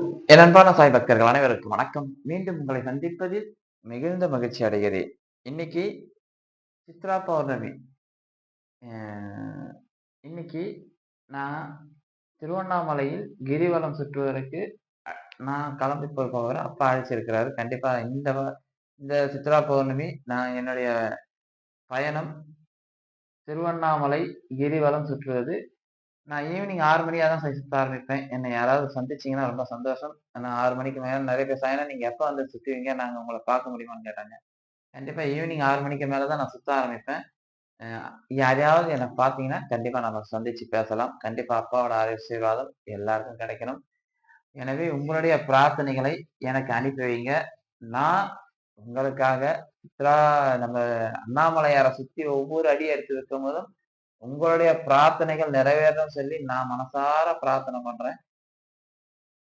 என் அன்பான சாய் பக்தர்கள் அனைவருக்கும் வணக்கம். மீண்டும் உங்களை சந்திப்பதில் மிகுந்த மகிழ்ச்சி அடைகிறேன். இன்னைக்கு சித்ரா பௌர்ணமி. இன்னைக்கு நான் திருவண்ணாமலையில் கிரிவலம் சுற்றுவதற்கு நான் கிளம்பி போய் போகிறேன் அப்பா அழைச்சிருக்கிறாரு. கண்டிப்பா இந்த வ- இந்த சித்ரா பௌர்ணமி நான் என்னுடைய பயணம் திருவண்ணாமலை கிரிவலம் சுற்றுவது நான் ஈவினிங் ஆறு மணியாக தான் சுத்த ஆரம்பிப்பேன். என்னை யாராவது சந்திச்சீங்கன்னா ரொம்ப சந்தோஷம். நான் ஆறு மணிக்கு மேலே நிறைய பேர் சாயினா நீங்கள் எப்போ வந்து சுற்றுவீங்க நாங்கள் உங்களை பார்க்க முடியுமான்னு கேட்டாங்க. கண்டிப்பாக ஈவினிங் ஆறு மணிக்கு மேலே தான் நான் சுற்ற ஆரம்பிப்பேன். அஹ் யாரையாவது என்னை பார்த்தீங்கன்னா கண்டிப்பாக நம்ம சந்திச்சு பேசலாம். கண்டிப்பாக அப்பாவோட ஆசீர்வாதம் எல்லாருக்கும் கிடைக்கணும். எனவே உங்களுடைய பிரார்த்தனைகளை எனக்கு அனுப்பி வைங்க. நான் உங்களுக்காக சித்ரா நம்ம அண்ணாமலையாரை சுற்றி ஒவ்வொரு அடி எடுத்து வைக்கும் போதும் உங்களுடைய பிரார்த்தனைகள் நிறைவேறும் சொல்லி நான் மனசார பிரார்த்தனை பண்றேன்.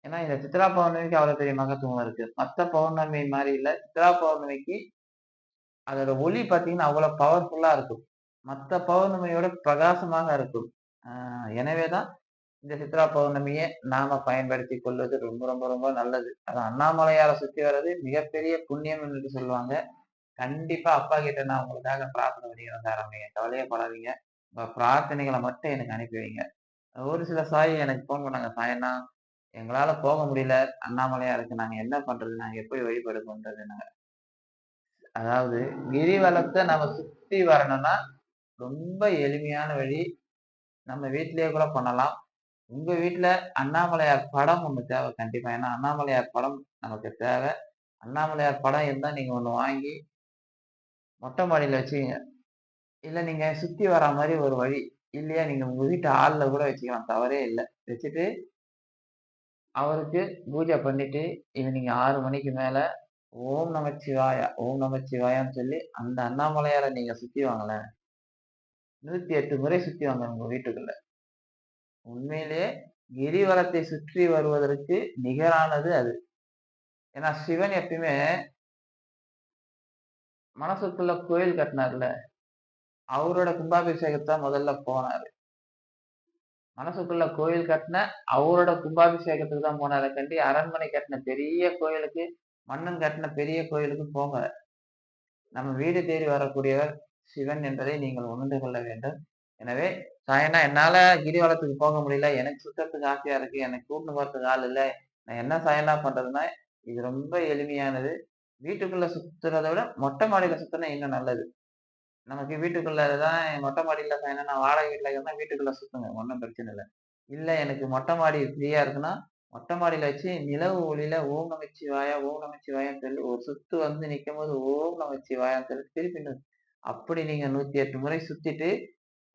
ஏன்னா இந்த சித்ரா பௌர்ணமிக்கு அவ்வளவு பெரிய மகத்துவம் இருக்கு. மத்த பௌர்ணமி மாதிரி இல்ல. சித்ரா பௌர்ணமிக்கு அதோட ஒளி பார்த்தீங்கன்னா அவ்வளவு பவர்ஃபுல்லா இருக்கும். மத்த பௌர்ணமியோட பிரகாசமாக இருக்கும். ஆஹ் எனவேதான் இந்த சித்ரா பௌர்ணமியை நாம பயன்படுத்தி கொள்வது ரொம்ப ரொம்ப ரொம்ப நல்லது. அது அண்ணாமலையாரை சுத்தி வர்றது மிகப்பெரிய புண்ணியம் என்று சொல்லுவாங்க. கண்டிப்பா அப்பா கிட்ட நான் உங்களுக்காக பிரார்த்தனை பண்ணிக்கிறேன் சார். நீங்க கவலையே படாதீங்க உங்க பிரார்த்தனைகளை மட்டும் எனக்கு அனுப்பி வைங்க ஒரு சில சாய் எனக்கு ஃபோன் பண்ணாங்க சாயண்ணா எங்களால் போக முடியல. அண்ணாமலையாருக்கு நாங்கள் என்ன பண்றது? நாங்கள் எப்படி வழிபாடு பண்றது நாங்க அதாவது கிரிவலத்தை நம்ம சுற்றி வரணும்னா ரொம்ப எளிமையான வழி. நம்ம வீட்டிலேயே கூட பண்ணலாம். உங்கள் வீட்டில் அண்ணாமலையார் படம் ஒன்று தேவை கண்டிப்பாக ஏன்னா அண்ணாமலையார் படம் நமக்கு தேவை. அண்ணாமலையார் படம் இருந்தால் நீங்கள் ஒன்று வாங்கி மொட்டை மாடியில் வச்சுக்கோங்க. இல்ல நீங்க சுத்தி வர மாதிரி ஒரு வழி. இல்லையா நீங்க உங்க வீட்டு ஆளில் கூட வச்சுக்கலாம். தவறே இல்லை. வச்சுட்டு அவருக்கு பூஜை பண்ணிட்டு ஈவினிங் ஆறு மணிக்கு மேல ஓம் நமச்சிவாயா ஓம் நமச்சிவாயான்னு சொல்லி அந்த அண்ணாமலையாரை நீங்க சுத்தி வாங்களேன். நூத்தி எட்டு முறை சுத்தி வாங்க உங்க வீட்டுக்குள்ள. உண்மையிலேயே கிரிவலத்தை சுற்றி வருவதற்கு நிகரானது அது. ஏன்னா சிவன் எப்பயுமே மனசுக்குள்ள கோயில் கட்டினார்ல. அவரோட கும்பாபிஷேகத்தை முதல்ல போனாரு. மனசுக்குள்ள கோயில் கட்டின அவரோட கும்பாபிஷேகத்துக்கு தான் போனாரு. கண்டி அரண்மனை கட்டின பெரிய கோயிலுக்கு மன்னன் கட்டின பெரிய கோயிலுக்கு போங்க நம்ம வீடு தேடி வரக்கூடியவர் சிவன் என்பதை நீங்கள் உணர்ந்து கொள்ள வேண்டும். எனவே சாயனா என்னால கிரிவலத்துக்கு போக முடியல. எனக்கு சுத்தத்துக்கு ஆசையா இருக்கு. எனக்கு கூட்டு போறதுக்கு ஆள் இல்லை. நான் என்ன சாயனா பண்றதுன்னா இது ரொம்ப எளிமையானது. வீட்டுக்குள்ள சுத்துறதை விட மொட்டை மாடியில சுத்தினா இன்னும் நல்லது. நமக்கு வீட்டுக்குள்ள தான் மொட்டை மாடியில சாயனா நான் வாடகை வீட்டில் இருந்தால் வீட்டுக்குள்ள சுத்துங்க ஒன்றும் பிரச்சனை இல்லை. இல்லை எனக்கு மொட்டை மாடி ஃப்ரீயா இருக்குன்னா மொட்டை மாடியில் வச்சு நிலவு ஒளியில ஓம் நமச்சிவாயா ஓம் நமச்சிவாயான்னு சொல்லி ஒரு சுத்து வந்து நிற்கும் போது ஓம் நமச்சிவாயான்னு சொல்லி திருப்பி அப்படி நீங்க நூத்தி எட்டு முறை சுத்திட்டு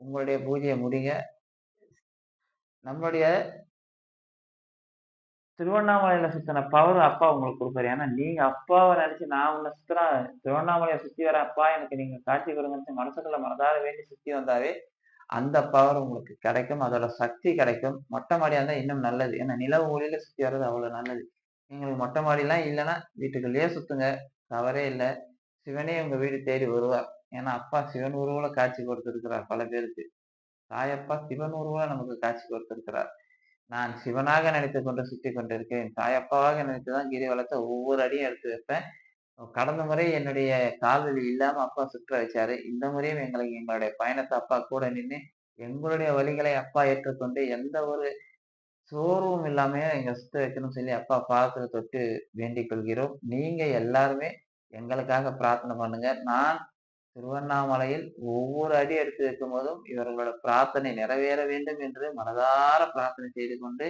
உங்களுடைய பூஜையை முடிங்க. நம்மளுடைய திருவண்ணாமலையில சுத்தின பவர் அப்பா உங்களுக்கு கொடுப்பாரு. ஏன்னா நீங்க அப்பாவை நினைச்சு நான் உன்னை சுத்துறேன். திருவண்ணாமலையை சுத்தி வர அப்பா எனக்கு நீங்க காட்சி கொடுங்கன்னு மனசுக்குள்ள மனதார வேண்டி சுத்தி வந்தாவே அந்த பவர் உங்களுக்கு கிடைக்கும். அதோட சக்தி கிடைக்கும். மொட்டை மாடியா இருந்தா இன்னும் நல்லது. ஏன்னா நிலவு ஒளியில சுத்தி வர்றது அவ்வளவு நல்லது. எங்களுக்கு மொட்டை மாடிலாம் இல்லைன்னா வீட்டுக்குள்ளேயே சுத்துங்க. தவறே இல்லை. சிவனே உங்க வீடு தேடி வருவார். ஏன்னா அப்பா சிவன் உருவல காட்சி கொடுத்திருக்கிறார் பல பேருக்கு. தாயப்பா சிவன் உருவல நமக்கு காட்சி கொடுத்திருக்கிறார். நான் சிவனாக நினைத்து கொண்டு சுற்றி கொண்டிருக்கேன் தாயப்பாவாக நினைத்துதான் கிரிவலத்தை ஒவ்வொரு அடியும் எடுத்து வைப்பேன். கடந்த முறை என்னுடைய கால்வலி இல்லாம அப்பா சுற்ற வச்சாரு. இந்த முறையும் எங்களுக்கு எங்களுடைய பயணத்தை அப்பா கூட நின்று எங்களுடைய வழிகளை அப்பா ஏற்றுக்கொண்டு எந்த ஒரு சோர்வும் இல்லாம எங்க சுத்த வைக்கணும்னு சொல்லி அப்பா பாதத்துல தொட்டு வேண்டிக் கொள்கிறோம். நீங்க எல்லாருமே எங்களுக்காக பிரார்த்தனை பண்ணுங்க. நான் திருவண்ணாமலையில் ஒவ்வொரு அடி எடுத்து வைக்கும் போதும் இவர்களோட பிரார்த்தனை நிறைவேற வேண்டும் என்று மனதார பிரார்த்தனை செய்து கொண்டு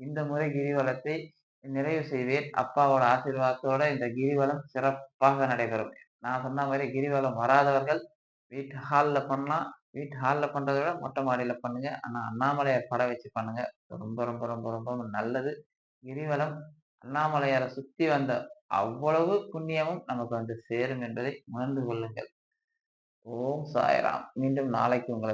இந்த முறை கிரிவலத்தை நிறைவு செய்வேன். அப்பாவோட ஆசீர்வாதத்தோட இந்த கிரிவலம் சிறப்பாக நடைபெறும். நான் சொன்ன மாதிரி கிரிவலம் வராதவர்கள் வீட்டு ஹாலில் பண்ணலாம் வீட்டு ஹாலில் பண்ணுறத விட மொட்டை மாடியில் பண்ணுங்க. ஆனால் அண்ணாமலையார் படம் வச்சு பண்ணுங்க. ரொம்ப ரொம்ப ரொம்ப ரொம்ப நல்லது. கிரிவலம் அண்ணாமலையாரை சுற்றி வந்த அவ்வளவு புண்ணியமும் நமக்கு வந்து சேரும் என்பதை உணர்ந்து கொள்ளுங்கள். ஓம் சாய்ராம். மீண்டும் நாளைக்கு உங்களை